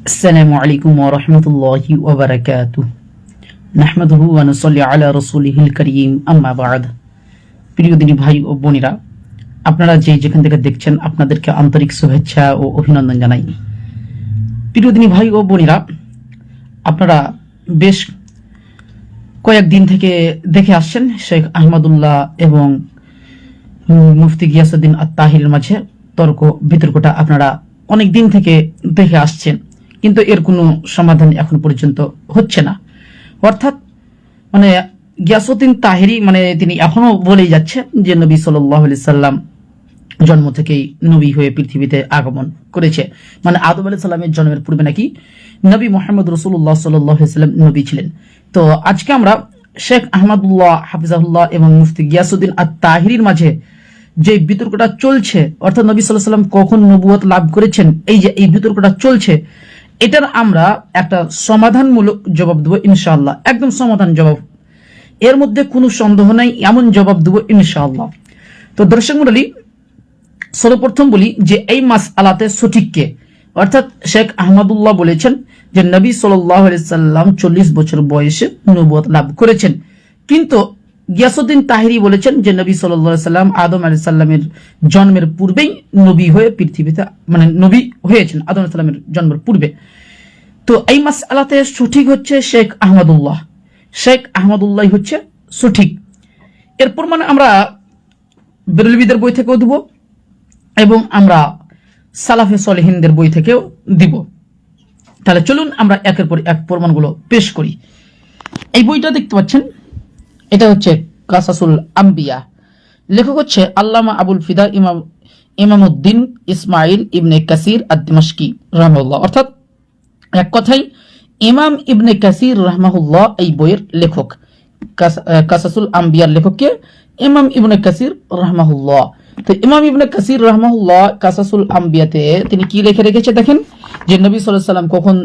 السلام عليكم ورحمة الله وبركاته نحمده ونصلي على رسوله الكريم أما بعد প্রিয় দিনী ভাই ও বোনেরা আপনারা যে যেখান থেকে দেখছেন আপনাদেরকে আন্তরিক শুভেচ্ছা ও অভিনন্দন জানাই প্রিয় দিনী ভাই ও বোনেরা আপনারা বেশ কয়েকদিন থেকে দেখে আসছেন শেখ আহমদুল্লাহ এবং উম, মুফতি গিয়াসুদ্দিন আত্মাহির মাঝে তর্ক বিতর্কটা আপনারা অনেক দিন থেকে দেখে আসছেন কিন্তু এর কোনো সমাধান এখন পর্যন্ত হচ্ছে না। অর্থাৎ মানে গিয়াসুদ্দিন তাহিরি মানে তিনি এখনও বলেই যাচ্ছে যে নবী সাল্লাহ সাল্লাম জন্ম থেকেই নবী হয়ে পৃথিবীতে আগমন করেছে। মানে আদম আলাহ সাল্লামের জন্মের পূর্বে নাকি নবী মোহাম্মদ রসুল্লাহ সাল্লাম নবী ছিলেন। তো, আজকে আমরা শেখ আহমদুল্লাহ, হাফিজাহুল্লাহ এবং মুফতি গিয়াসুদ্দিন আর তাহিরির মাঝে যে বিতর্কটা চলছে, অর্থাৎ নবী সাল্লাহ সাল্লাম কখন নবুয়ত লাভ করেছেন, এই যে, এই বিতর্কটা চলছে এটার আমরা একটা সমাধানমূলক জবাব দেবো ইনশাআল্লাহ। একদম সমাধান জবাব। এর মধ্যে কোনো সন্দেহ নাই, এমন জবাব দেবো ইনশাআল্লাহ। তো দর্শক মন্ডলী সর্বপ্রথম বলি যে এই মাস আলাতে সঠিক কে? অর্থাৎ শেখ আহমদুল্লাহ বলেছেন যে নবী সাল্লাহ সাল্লাম চল্লিশ বছর বয়সে নবুয়ত লাভ করেছেন। কিন্তু গিয়াসুদ্দিন তাহিরি বলেছেন যে, নবী সাল্লাম আদম আলি সাল্লামের জন্মের পূর্বেই নবী হয়ে পৃথিবীতে মানে নবী হয়েছেন আদম সাল্লামের জন্মের পূর্বে। তো এই মাস আলাতে সঠিক হচ্ছে শেখ আহমদুল্লাহ। শেখ আহমদুল্লাহ হচ্ছে সঠিক। এরপর মানে আমরা বেরলবিদের বই থেকেও দেবো এবং আমরা সালাফে সলেহিনদের বই থেকেও দিব। তাহলে চলুন আমরা একের পর এক প্রমাণগুলো পেশ করি। এই বইটা দেখতে পাচ্ছেন এটা হচ্ছে কাসাসুল আম্বিয়া। লেখক হচ্ছে আল্লামা আবুল ফিদা ইমাম ইমামউদ্দিন ইসমাইল ইবনে কাসির আদিমাশকি রহমুল্লাহ অর্থাৎ এক কথাই ইমাম ইবনে কাসির, রহমাহুল্লাহ এই বইয়ের লেখক। কাসাসুল আম্বিয়ার লেখককে ইমাম ইবনে কাসির, রহমাহুল্লাহ। তো ইমাম ইবনে কাসির, রহমাহুল্লাহ, কাসাসুল আম্বিয়াতে তিনি কি লিখে রেখেছে দেখেন? যে নবী আলাইহি সাল্লাম কখন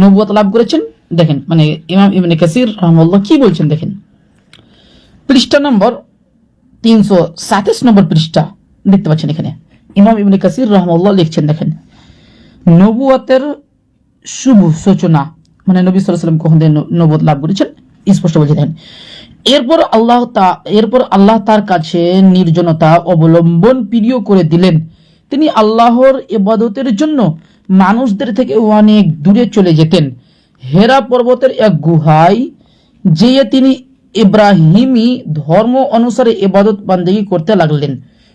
নবুয়ত লাভ করেছেন? দেখেন মানে ইমাম ইবনে কাসির, রহমাহুল্লাহ কি বলছেন দেখেন? পৃষ্ঠা নম্বর তিনশো সাতাশ নম্বর পৃষ্ঠা দেখতে পাচ্ছেন এখানে। ইমাম ইবনে কাসির রহমাল্লাহ লিখছেন, দেখেন নবুয়াতের শুভ সূচনা মানে নবী সাল্লাম কখন থেকে ন- লাভ করেছেন? স্পষ্ট বলছে, দেখেন, এরপর আল্লাহ তা, এরপর আল্লাহ তার কাছে নির্জনতা অবলম্বন প্রিয় করে দিলেন। তিনি আল্লাহর ইবাদতের জন্য মানুষদের থেকে অনেক দূরে চলে যেতেন। হেরা পর্বতের এক গুহায় যেয়ে তিনি ইব্রাহিমী ধর্ম অনুসারে এবাদত বান্দেগী করতে লাগলেন।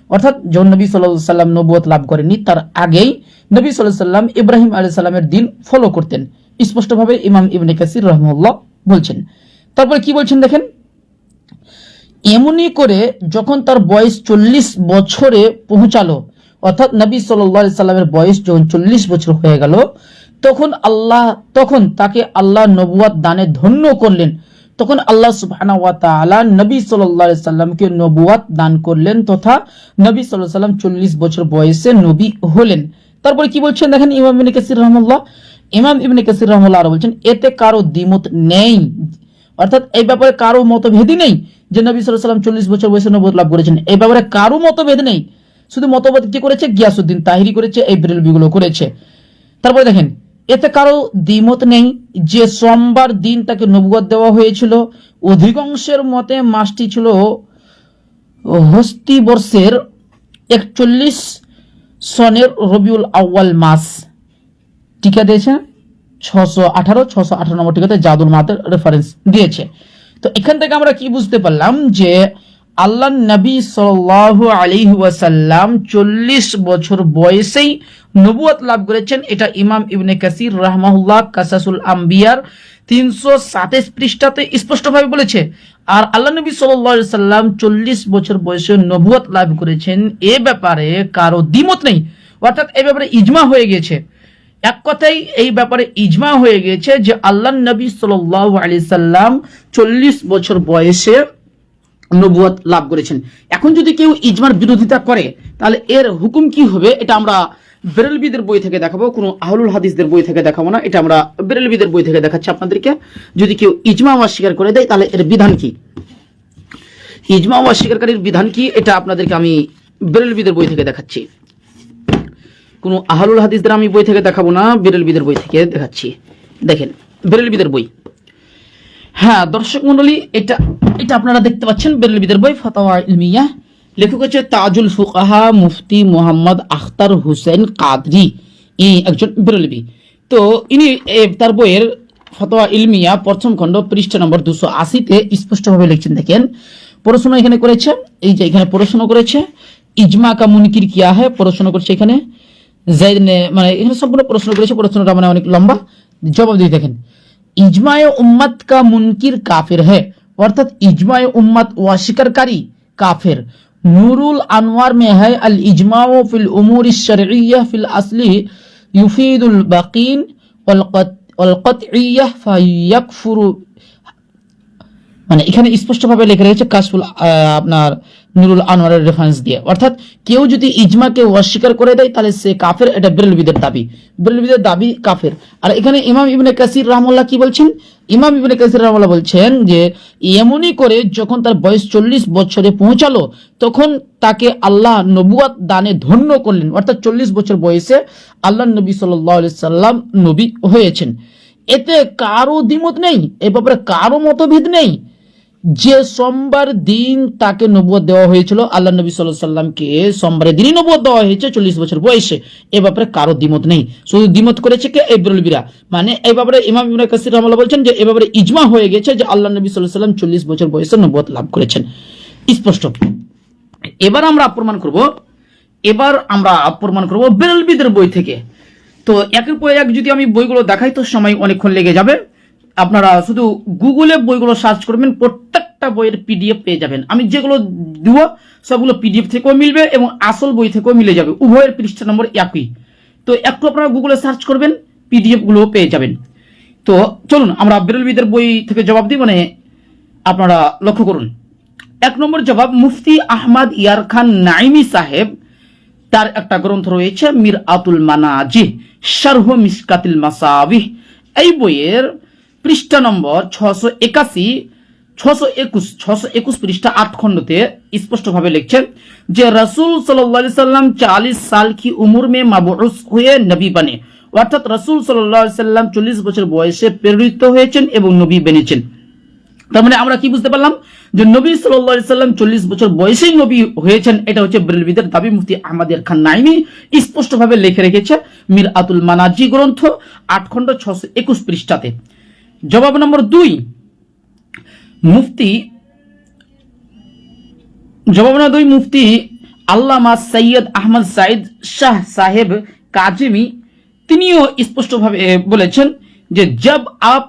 অর্থাৎ যখন নবী সাল্লাম নবুয়ত লাভ করেনি তার আগেই নবী সাল্লাহ সাল্লাম ইব্রাহিম আলী সাল্লামের দিন ফলো করতেন। স্পষ্টভাবে ইমাম ইবনে কাসির রহমুল্লাহ বলছেন। তারপরে কি বলছেন দেখেন? এমনি করে যখন তার বয়স চল্লিশ বছরে পৌঁছালো, অর্থাৎ নবী সাল্লাহ সাল্লামের বয়স যখন চল্লিশ বছর হয়ে গেল, তখন আল্লাহ, তখন তাকে আল্লাহ নবুয়াত দানে ধন্য করলেন। তখন আল্লাহ সুবহানাহু ওয়া তাআলা নবী সাল্লাল্লাহু সাল্লামকে নবুয়াত দান করলেন তথা নবী সাল্লাল্লাহু সাল্লাম 40 বছর বয়সে নবী হলেন। তারপরে কি বলছেন দেখেন ইমাম ইবনে কাসির রহমাল্লাহ ইমাম ইবনে কাসির রহমাল্লাহ আরও বলছেন, এতে কারও দ্বিমত নেই। অর্থাৎ এই ব্যাপারে কারও মতভেদই নেই যে নবী সাল্লাল্লাহু সাল্লাম 40 বছর বয়সে নবুয়ত লাভ করেছেন। এই ব্যাপারে কারও মতভেদ নেই। শুধু মতভেদ কি করেছে? গিয়াসউদ্দিন তাহিরি করেছে এই বিরলবিগুলো করেছে। তারপরে দেখেন এতে কারও দ্বিমত নেই যে সোমবার দিন তাকে নবুয়ত দেওয়া হয়েছিল। অধিকাংশের মতে মাসটি ছিল হস্তি বর্ষের একচল্লিশ সনের রবিউল আউয়াল মাস। টিকা দিয়েছে? ছশো আঠারো ছশো আঠারো নম্বর টিকাতে জাদুল মাতের রেফারেন্স দিয়েছে। তো এখান থেকে আমরা কি বুঝতে পারলাম যে আল্লাহ নবী সাল্লাহ আলী ওয়াসাল্লাম চল্লিশ বছর বয়সেই নবুয়ত লাভ করেছেন। এটা ইমাম ইবনে কাসির রাহমাহুল্লাহ কাসাসুল আম্বিয়ার তিনশো সাতাশ পৃষ্ঠাতে স্পষ্টভাবে বলেছে। আর আল্লাহ নবী সাল্লাম চল্লিশ বছর বয়সে নবুয়ত লাভ করেছেন। এ ব্যাপারে কারও দ্বিমত নেই। অর্থাৎ এ ব্যাপারে ইজমা হয়ে গেছে। এক কথাই এই ব্যাপারে ইজমা হয়ে গেছে যে আল্লাহ নবী সাল্লাহ আলি সাল্লাম চল্লিশ বছর বয়সে নবুয়ত লাভ করেছেন। এখন যদি কেউ ইজমার বিরোধিতা করে, তাহলে এর হুকুম কি হবে? এটা আমরা বেরেলবিদের বই থেকে দেখাবো, কোনো আহলুল হাদিসদের বই থেকে দেখাবো না। এটা আমরা বেরেলবিদের বই থেকে দেখাচ্ছি আপনাদেরকে। যদি কেউ ইজমা অস্বীকার করে দেয়, তাহলে এর বিধান কি? ইজমা অস্বীকারীর বিধান কি? এটা আপনাদেরকে আমি বেরেলবিদের বই থেকে দেখাচ্ছি। কোনো আহলুল হাদিসদের আমি বই থেকে দেখাবো না, বেরেলবিদের বই থেকে দেখাচ্ছি। দেখেন, বেরেলবিদের বই। হ্যাঁ দর্শক মন্ডলী, এটা এটা আপনারা দেখতে পাচ্ছেন বেরেলবিদের বই, ফতাওয়া ইলমিয়া। লেখক হচ্ছে তাজুল ফুকাহা মুফতি মোহাম্মদ আখতার হুসেন কাদরি। ই একজন বেরেলবি তো ইনি তার বইয়ের ফতোয়া ইলমিয়া প্রথম খণ্ড পৃষ্ঠা নম্বর দুশো আশিতে স্পষ্টভাবে লিখছেন, দেখেন। পড়াশোনা এখানে করেছে, এই যে এখানে পড়াশোনা করেছে। ইজমা কা মুনকির কিয়া হয় পড়াশোনা করছে এখানে। জাইদ মানে এখানে সম্পূর্ণ পড়াশোনা করেছে, পড়াশোনাটা মানে অনেক লম্বা। জবাব দিয়ে দেখেন। इजमाय उम्मत का मुनकिर काफिर है अर्थात इजमाय उम्मत व शिकरकारी काफिर नूरुल अनवार में है अल इजमाओ फिल उमूर शर्य फिल असली युफीदुल बकीन वलकत वलकत फ़यकफुर মানে এখানে স্পষ্টভাবে লেখা রয়েছে কাশফুল আপনার নুরুল আনোয়ারের রেফারেন্স দিয়ে। অর্থাৎ কেউ যদি ইজমাকে অস্বীকার করে দেয়, তাহলে সে কাফের, এটা বেরেলবিদের দাবি। বেরেলবিদের দাবি কাফের। আর এখানে ইমাম ইবনে কাসির রহমুল্লাহ কি বলছেন? ইমাম ইবনে কাসির রহমুল্লাহ বলছেন যে, এমনই করে যখন তার বয়স চল্লিশ বছরে পৌঁছালো, তখন তাকে আল্লাহ নবুয়াত দানে ধন্য করলেন। অর্থাৎ চল্লিশ বছর বয়সে আল্লাহ নবী সাল্লাহ সাল্লাম নবী হয়েছেন। এতে কারও দ্বিমত নেই, এ ব্যাপারে কারও মতভেদ নেই। যে সোমবার দিন তাকে নবুয়ত দেওয়া হয়েছিল আল্লাহ নবী সাল্লাহ সাল্লামকে সোমবারের দিনই নবুয়ত দেওয়া হয়েছে, চল্লিশ বছর বয়সে। এ ব্যাপারে কারও দ্বিমত নেই। শুধু দ্বিমত করেছে কে? এই বিরা। মানে এই ব্যাপারে ইমাম ইবনে কাসির রহমাল্লাহ বলছেন যে, এ ব্যাপারে ইজমা হয়ে গেছে যে আল্লাহ নবী সাল্লাহ সাল্লাম চল্লিশ বছর বয়সে নবুয়ত লাভ করেছেন। স্পষ্ট এবার আমরা প্রমাণ করব, এবার আমরা প্রমাণ করব বেরলবিদের বই থেকে। তো একের পর এক যদি আমি বইগুলো দেখাই, তো সময় অনেকক্ষণ লেগে যাবে। আপনারা শুধু গুগলে বইগুলো সার্চ করবেন, প্রত্যেকটা বইয়ের পিডিএফ পেয়ে যাবেন। আমি যেগুলো দিব, সবগুলো পিডিএফ থেকেও মিলবে এবং আসল বই থেকেও মিলে যাবে। উভয়ের পৃষ্ঠা নম্বর একই। তো একটু আপনারা গুগলে সার্চ করবেন পিডিএফগুলো পেয়ে যাবেন। তো চলুন, আমরা বেরলবিদের বই থেকে জবাব দিই মানে আপনারা লক্ষ্য করুন। এক নম্বর জবাব, মুফতি আহমদ ইয়ার খান নাইমি সাহেব, তার একটা গ্রন্থ রয়েছে মির আতুল মানাজি শারহ মিসকাতিল মাসাবিহ। এই বইয়ের পৃষ্ঠা নম্বর ছশো একাশি, ছশো একুশ ছশো একুশ পৃষ্ঠা আট খণ্ডতে স্পষ্টভাবে লিখছেন যে রসুল সাল্লাহ সাল্লাম চালিশ সাল কি উমর মে মাবুস হয়ে নবী বানে? অর্থাৎ রসুল সাল্লাম চল্লিশ বছর বয়সে প্রেরিত হয়েছেন এবং নবী বেনেছেন। তার মানে আমরা কি বুঝতে পারলাম? যে নবী সাল্লাহ সাল্লাম চল্লিশ বছর বয়সেই নবী হয়েছেন, এটা হচ্ছে বেরেলবিদের দাবি। মুফতি আহমদের খান নাইমি স্পষ্টভাবে লিখে রেখেছে মির আতুল মানাজি গ্রন্থ, আট খণ্ড, ছশো একুশ পৃষ্ঠাতে। জবাব নম্বর দুই মুফতি জবাব নম্বর দুই মুফতি আল্লামা সৈয়দ আহমদ সাইদ শাহ সাহেব কাজিমি তিনিও স্পষ্টভাবে বলেছেন যে जब आप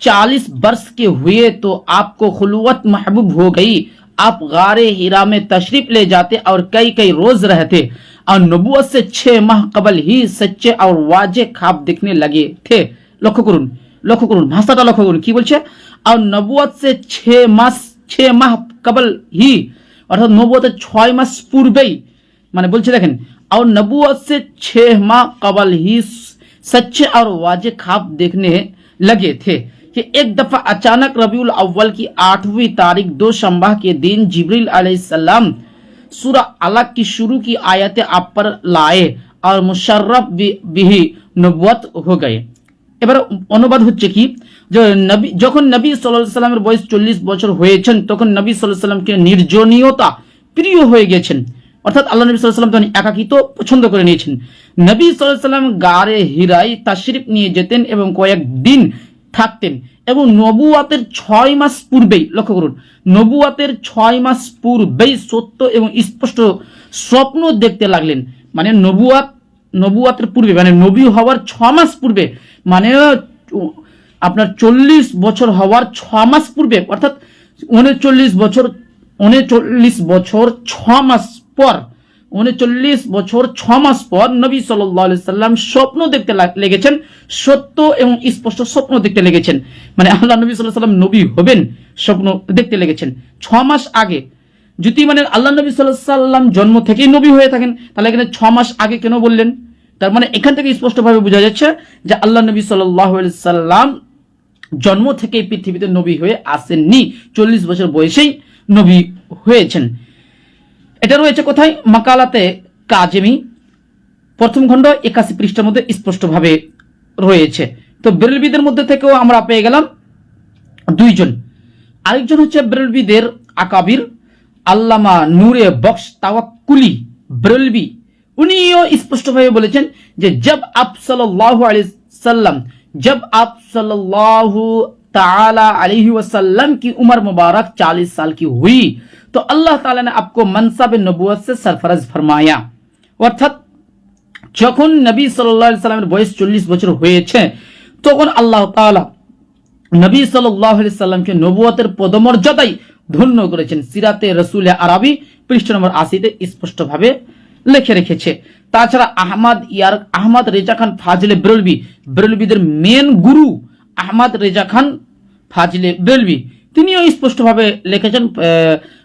चालीस वर्ष के हुए तो आपको खुलवत महबूब हो गई आप गारे हीरा में तशरीफ ले जाते और कई कई रोज रहते और नबुवत से छह माह कबल ही सच्चे और वाजे खाब दिखने लगे थे লক্ষ্য করুন লক্ষ্য করুন ভাষাটা লক্ষ্য করুন কি বলছে আর নবুয়াত সে ছে মাস ছে মাহ কবল হি অর্থাৎ নবুয়াতের ছয় মাস পূর্বেই মানে বলছে দেখেন और नबूवत से छह माह कबल ही सच्चे और वाजे खाब देखने लगे थे कि एक दफा अचानक रबीउल अव्वल की आठवीं तारीख दो शंबा के दिन जिब्रील अलैहिस्सलाम सूरह अलग की शुरू की आयतें आप पर लाए और मुशर्रफ भी, भी नबुवत हो गए এবার অনুবাদ হচ্ছে কি? নবী, যখন নবী সাল্লাহ সাল্লামের বয়স চল্লিশ বছর হয়েছেন, তখন নবী সাল্লাহ সাল্লামকে নির্জনীয়তা, প্রিয় হয়ে গেছেন। অর্থাৎ আল্লাহ নবী সাল্লাহ সাল্লাম তখন একাকিত্ব পছন্দ করে নিয়েছেন। নবী সাল্লাহ সাল্লাম গারে হিরাই তাশরিফ নিয়ে যেতেন এবং কয়েক দিন থাকতেন এবং নবুয়াতের ছয় মাস পূর্বেই, লক্ষ্য করুন, নবুয়াতের ছয় মাস পূর্বেই সত্য এবং স্পষ্ট স্বপ্ন দেখতে লাগলেন। মানে নবুয়াত নবুয়াতের পূর্বে মানে নবী হওয়ার ছ মাস পূর্বে মানে আপনার চল্লিশ বছর হওয়ার ছ মাস পূর্বে, অর্থাৎ উনচল্লিশ বছর উনচল্লিশ বছর ছ মাস পর, উনচল্লিশ বছর ছ মাস পর নবী সাল্লাহ সাল্লাম স্বপ্ন দেখতে লেগেছেন, সত্য এবং স্পষ্ট স্বপ্ন দেখতে লেগেছেন। মানে আল্লাহ নবী সাল্লাহ সাল্লাম নবী হবেন, স্বপ্ন দেখতে লেগেছেন। ছ মাস আগে যদি মানে আল্লাহ নবী সাল্লাহ সাল্লাম জন্ম থেকেই নবী হয়ে থাকেন, তাহলে এখানে ছ মাস আগে কেন বললেন? তার মানে এখান থেকে স্পষ্টভাবে বোঝা যাচ্ছে যে আল্লাহ নবী সাল্লাম জন্ম থেকেই পৃথিবীতে নবী হয়ে আসেননি। চল্লিশ বছর বয়সেই নবী হয়েছেন। এটা রয়েছে কোথায়? মাকালাতে কাজেমি। প্রথম খণ্ড একাশি পৃষ্ঠার মধ্যে স্পষ্টভাবে রয়েছে। তো বেরেলবিদের মধ্যে থেকেও আমরা পেয়ে গেলাম দুইজন। আরেকজন হচ্ছে বেরেলবিদের আকাবির। আল্লামা নূরে বক্স তাওয়াক্কুলি বেরেলবি উনিও স্পষ্টভাবে বলেছেন যে জব আপ সাল্লাল্লাহু আলাইহি সাল্লাম जब आप सल्लल्लाहु ताला अलैहि वसल्लम की उम्र मुबारक 40 साल की हुई तो अल्लाह ताला ने आपको मनसाब नबुवत से सरफराज फरमाया অর্থাৎ যখন নবী সাল্লাল্লাহু আলাইহি সাল্লামের বয়স চল্লিশ বছর হয়েছে তখন আল্লাহ তাআলা নবী সাল্লাল্লাহু আলাইহি সাল্লামকে নবুয়তের পদমর্যাদায় ধন্য করেছেন সিরাতে রসুল আরবি, পৃষ্ঠ নম্বর আশিতে স্পষ্টভাবে লেখে রেখেছে। তাছাড়া আহমদ ইয়ার, আহমদ রেজা খান ফাজলে বেরলবি বেরলবিদের মেন গুরু আহমদ রেজা খান ফাজলে বেরলবি তিনিও স্পষ্টভাবে লিখেছেন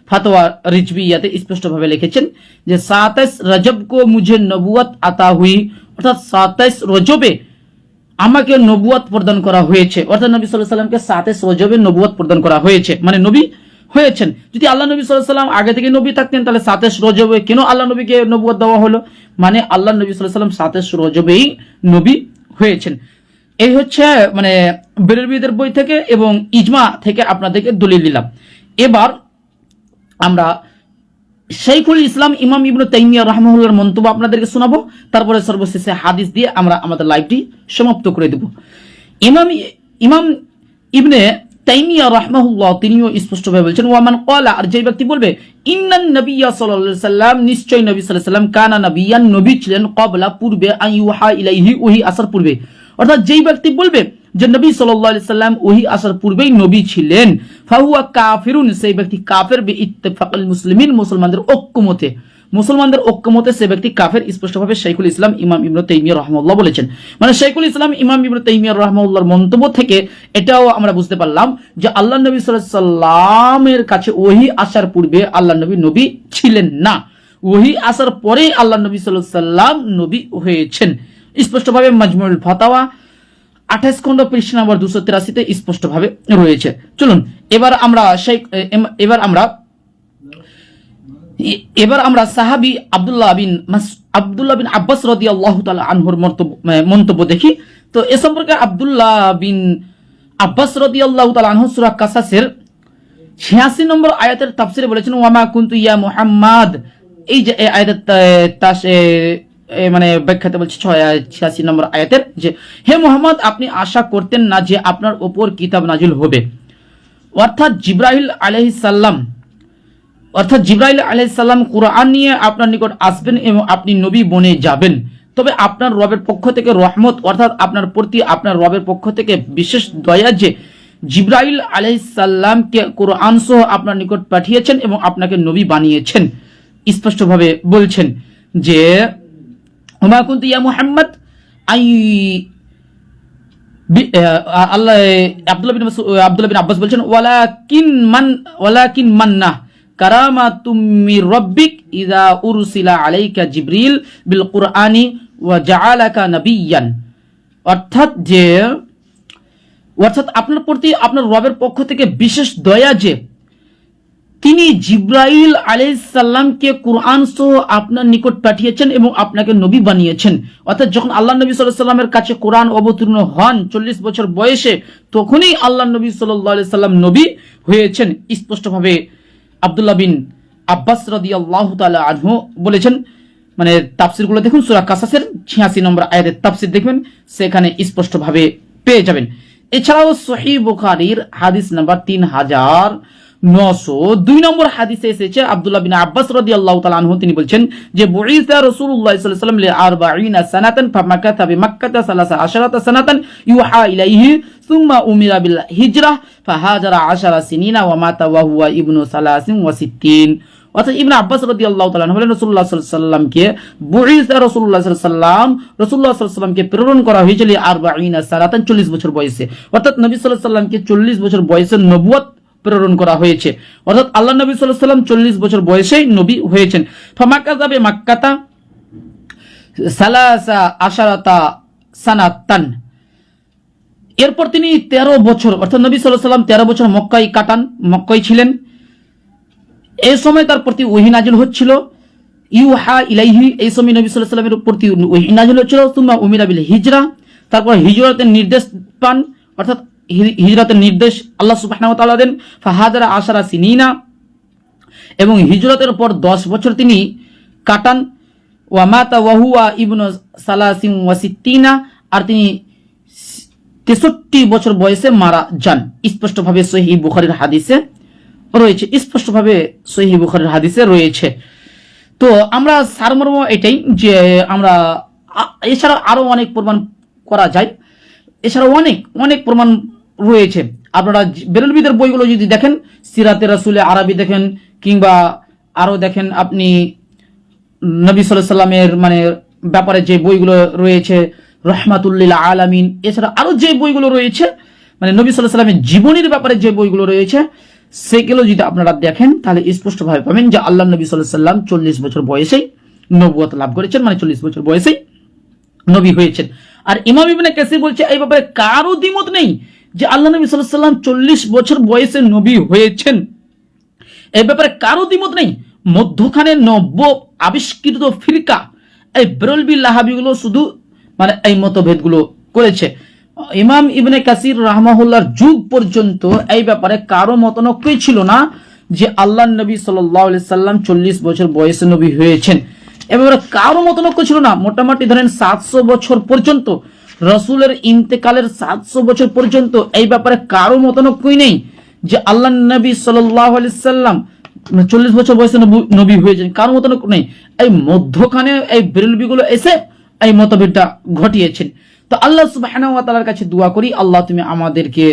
ফাতোয়া রিজবিয়াতে স্পষ্টভাবে লিখেছেন যে, সাতাইশ রজব কো মুঝে নবুয়ত আতা হুই, অর্থাৎ সাতাইশ রজবে আমাকে নবুয়াত প্রদান করা হয়েছে। অর্থাৎ নবী সাল্লাহ সাল্লামকে সাতাইশ রজবে নবুয়াত প্রদান করা হয়েছে। মানে নবী হয়েছেন। যদি আল্লাহ নবী সাল্লাম আগে থেকে নবী থাকতেন, তাহলে সাতাইশ রজবে কেন আল্লাহ নবীকে নবুয়াত দেওয়া হলো? মানে আল্লাহ নবী সাল্লাম সাতাইশ রজবেই নবী হয়েছেন। এই হচ্ছে মানে বেরবিদের বই থেকে এবং ইজমা থেকে আপনাদেরকে দলিল দিলাম। এবার আমরা শাইখুল ইসলাম ইমাম ইবনু তাইমিয়া রহমাহুল্লাহর মন্তব্য আপনাদেরকে শোনাবো। তারপরে সর্বশেষে হাদিস দিয়ে আমরা আমাদের লাইভটি সমাপ্ত করে দেব। ইমাম ইমাম ইবনে তাইমিয়া রহমাহুল্লাহ, তিনিও স্পষ্টভাবে বলছেন, ওয়ামান ক্বালা, আর যে ব্যক্তি বলবে, ইন্নান নবিয়্যা সাল্লাল্লাহু আলাইহি সাল্লাম নিশ্চয় নবী আলাইহি সাল্লাম কানা নবিয়ান, নবী ছিলেন ক্বাবলা পূর্বে, আন ইলাইহি, ওহি আসার পূর্বে। অর্থাৎ যেই ব্যক্তি বলবে যে নবী সাল্লাল্লাহু আলাইহি সাল্লাম ওহি আসার পূর্বেই নবী ছিলেন, ফাহুয়া কাফিরুন, সেই ব্যক্তি কাফের, বি ইত্তেফাকুল মুসলিমিন, মুসলমানদের ঐক্যমতে। মুসলমানদের ঐক্যমতে সে ব্যক্তি কাফের, স্পষ্টভাবে শাইখুল ইসলাম ইমাম ইবনু তাইমিয়া রহমাল্লাহ বলেছেন। মানে শাইখুল ইসলাম ইমাম ইবনু তাইমিয়া রহমাল্লাহর মন্তব্য থেকে এটাও আমরা বুঝতে পারলাম যে আল্লাহ নবী সাল্লামের কাছে ওহি আসার পূর্বে আল্লাহ নবী নবী ছিলেন না। ওহি আসার পরেই আল্লাহ নবী আলাইহি সাল্লাম নবী হয়েছেন। স্পষ্টভাবে মাজমুল ফাতাওয়া আঠাশ খন্ড পৃষ্ঠ নম্বর দুশো তিরাশিতে স্পষ্টভাবে রয়েছে। চলুন, এবার আমরা সেই এবার আমরা এবার আমরা সাহাবি আব্দুল্লাহ বিন আব্দুল্লাহ বিন আব্বাস রদি আল্লাহ তালা আনহুর মন্তব্য দেখি। তো এ সম্পর্কে আব্দুল্লাহ বিন আব্বাস রদি আল্লাহ তালা আনহু সুরা কাসাসের ছিয়াশি নম্বর আয়াতের তাফসিরে বলেছেন, ওয়ামা কুন্তু ইয়া মুহাম্মাদ। এই যে আয়াতের তাস মানে ব্যাখ্যাতে বলছে ছয় ছিয়াশি নম্বর আয়াতের যে, হে মোহাম্মদ, আপনি আশা করতেন না যে আপনার ওপর কিতাব নাজিল হবে। অর্থাৎ জিব্রাহিল আলহিস সাল্লাম অর্থাৎ জিব্রাইল আলাইসাল্লাম কোরআন নিয়ে আপনার নিকট আসবেন এবং আপনি নবী বনে যাবেন। তবে আপনার রবের পক্ষ থেকে রহমত, অর্থাৎ আপনার প্রতি আপনার রবের পক্ষ থেকে বিশেষ দয়া যে জিব্রাইল আলাইসাল্লামকে কোরআন সহ আপনার নিকট পাঠিয়েছেন এবং আপনাকে নবী বানিয়েছেন। স্পষ্টভাবে বলছেন যে হুমা কুন্তু ইয়া মুহাম্মদ? আই আল্লাহ Abdullah bin Abdullah bin Abbas বলছেন, ওয়ালাকিন মান, ওয়ালাকিন মান্না। কারামা রব্বিক ইদা উরসিলা আলাইকা জিবরিল বিল কুরআনি ওয়া জাআলাকা অর্থাৎ যে, অর্থাৎ আপনার প্রতি আপনার রবের পক্ষ থেকে বিশেষ দয়া যে, তিনি জিব্রাইল আলাইসাল্লামকে কোরআন সহ আপনার নিকট পাঠিয়েছেন এবং আপনাকে নবী বানিয়েছেন। অর্থাৎ যখন আল্লাহ নবী সাল্লামের কাছে কোরআন অবতীর্ণ হন, চল্লিশ বছর বয়সে, তখনই আল্লাহ নবী সাল্লাহ সাল্লাম নবী হয়েছেন। স্পষ্টভাবে আব্দুল্লাহ বিন আব্বাস রদি আল্লাহ তালা আনহু বলেছেন মানে তাফসিরগুলো দেখুন, সুরা কাসাসের ছিয়াশি নম্বর আয়াতের তাফসির দেখবেন, সেখানে স্পষ্টভাবে পেয়ে যাবেন। এছাড়াও সহি বুখারির হাদিস নাম্বার তিন হাজার নশো দুই নম্বর হাদিসে এসেছে, আব্দুল্লাহ বিন আব্বাস তাআলা আনহু, তিনি বলছেন যে বুইসা আলাইহি ওয়াসাল্লাম লি 40 সানাতান ফামাকাতা বিমাক্কাতা সালাসা আশরাতা সানাতান ইউহা ইলাইহি সুম্মা উমিরা বিল ফাহাজারা আশারা সিনিনা ওয়া মাতা ওয়া হুয়া ইবনু ওয়া সিত্তিন। অর্থাৎ ইবনে আব্বাস বুইসা রাসূলুল্লাহ সাল্লাল্লাহু আলাইহি ওয়াসাল্লাম, রাসূলুল্লাহ সাল্লাল্লাহু আলাইহি ওয়াসাল্লামকে প্রেরণ করা হয়েছিল 40 সানাতান 40 বছর বয়সে। অর্থাৎ নবী আলাইহি ওয়াসাল্লামকে 40 বছর বয়সে নবুয়ত প্রেরণ করা হয়েছে। অর্থাৎ আল্লাহ নবী সাল্লাহ সাল্লাম চল্লিশ বছর বয়সেই নবী হয়েছেন। ফামাক্কা যাবে মাক্কাতা সালাসা আশারাতা সানাতান। এরপর তিনি তেরো বছর, অর্থাৎ নবী সাল্লাহ সাল্লাম তেরো বছর মক্কাই কাটান মক্কাই ছিলেন। এই সময় তার প্রতি ওহি নাজিল হচ্ছিল। ইউহা ইলাইহি, এই সময় নবী সাল্লাল্লাহু আলাইহি ওয়াসাল্লামের প্রতি ওহী নাযিল হচ্ছিল। তুম্মা উমিরা বিল হিজরা। তারপর হিজরতের নির্দেশ পান। অর্থাৎ হিজরতের নির্দেশ আল্লাহ তাআলা দেন ফাহাদারা আশারা সিনিনা, এবং হিজরতের পর দশ বছর তিনি কাটান ওয়ামাতা ওয়াহুয়া ইবনু সালাসিম ওয়াসিদ্দিনা আর তিনি তেষট্টি বছর বয়সে মারা যান। স্পষ্টভাবে সহি বুখারির হাদিসে রয়েছে, স্পষ্টভাবে সহি বুখারির হাদিসে রয়েছে। তো আমরা সারমর্ম এটাই যে আমরা এছাড়া আরও অনেক প্রমাণ করা যায়। এছাড়া অনেক অনেক প্রমাণ রয়েছে। আপনারা বেরলবিদের বইগুলো যদি দেখেন, সিরাতে রাসুলে আরবি দেখেন, কিংবা আরও দেখেন আপনি নবী সাল্লামের মানে ব্যাপারে যে বইগুলো রয়েছে, রহমাতুল্লিল আলামিন, এছাড়া আরও যে বইগুলো রয়েছে মানে নবী সাল্লাহ সাল্লামের জীবনীর ব্যাপারে যে বইগুলো রয়েছে, সেগুলো যদি আপনারা দেখেন, তাহলে স্পষ্টভাবে পাবেন যে আল্লাহ নবী সাল্লাহ সাল্লাম চল্লিশ বছর বয়সেই নবুয়ত লাভ করেছেন মানে চল্লিশ বছর বয়সেই নবী হয়েছেন। আর ইমাম ইবনে কাসির বলছে, এই ব্যাপারে কারও দ্বিমত নেই। যে আল্লাহ নবী সাল্লাম চল্লিশ বছর বয়সে নবী হয়েছেন। এই ব্যাপারে কারও দ্বিমত নেই। মধ্যখানে নব্য আবিষ্কৃত ফিরকা, এই বেরলবি লাহাবিগুলো শুধু মানে এই মতভেদগুলো করেছে। ইমাম ইবনে কাসির রাহমাহুল্লাহর যুগ পর্যন্ত এই ব্যাপারে কারও মতনৈক্যই ছিল না যে আল্লাহ নবী সাল্লাহ সাল্লাম চল্লিশ বছর বয়সে নবী হয়েছেন। এ ব্যাপারে কারও মতনৈক্য ছিল না। মোটামুটি ধরেন সাতশো বছর পর্যন্ত রসুলের ইন্তেকালের সাতশো বছর পর্যন্ত এই ব্যাপারে কারও মতনক্যই নেই যে আল্লাহ নবী সাল্লাম চল্লিশ বছর বয়সে নবু- হয়েছেন। কারও মতন নেই। এই মধ্যখানে এই বেরলবিগুলো এসে এই মতভেদটা ঘটিয়েছেন। তো আল্লাহ ওয়া কাছে দোয়া করি, আল্লাহ তুমি আমাদেরকে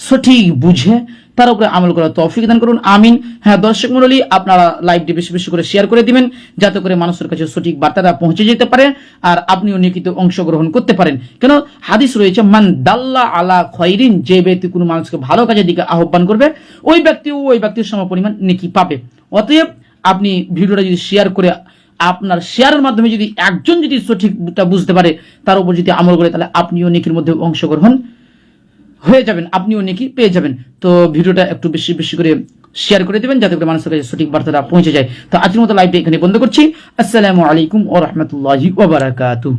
সঠিক বুঝে, তার উপরে আমল করার তৌফিক দান করুন, আমিন। হ্যাঁ দর্শক মণ্ডলী আপনারা লাইভটি বেশি বেশি করে শেয়ার করে দিবেন, যাতে করে মানুষের কাছে সঠিক বার্তাটা পৌঁছে যেতে পারে, আর আপনিও নিকিত অংশগ্রহণ করতে পারেন। কেন? হাদিস রয়েছে, মান দাল্লা আলা খয়রিন যে ব্যক্তি কোনো মানুষকে ভালো কাজের দিকে আহ্বান করবে, ওই ব্যক্তিও ওই ব্যক্তির সম পরিমাণ নেকি পাবে। অতএব, আপনি ভিডিওটা যদি শেয়ার করে আপনার শেয়ারের মাধ্যমে যদি একজন যদি সঠিকটা বুঝতে পারে, তার উপর যদি আমল করে, তাহলে আপনিও নেকির মধ্যে অংশগ্রহণ হয়ে যাবেন, আপনিও নেকি পেয়ে যাবেন। তো ভিডিওটা একটু বেশি বেশি করে শেয়ার করে দেবেন, যাতে করে মানুষের কাছে সঠিক বার্তাটা পৌঁছে যায়। তো আজকের মতো লাইভটা এখানে বন্ধ করছি। আসসালামু আলাইকুম ও রহমতুল্লাহি ওবারাকাতুহ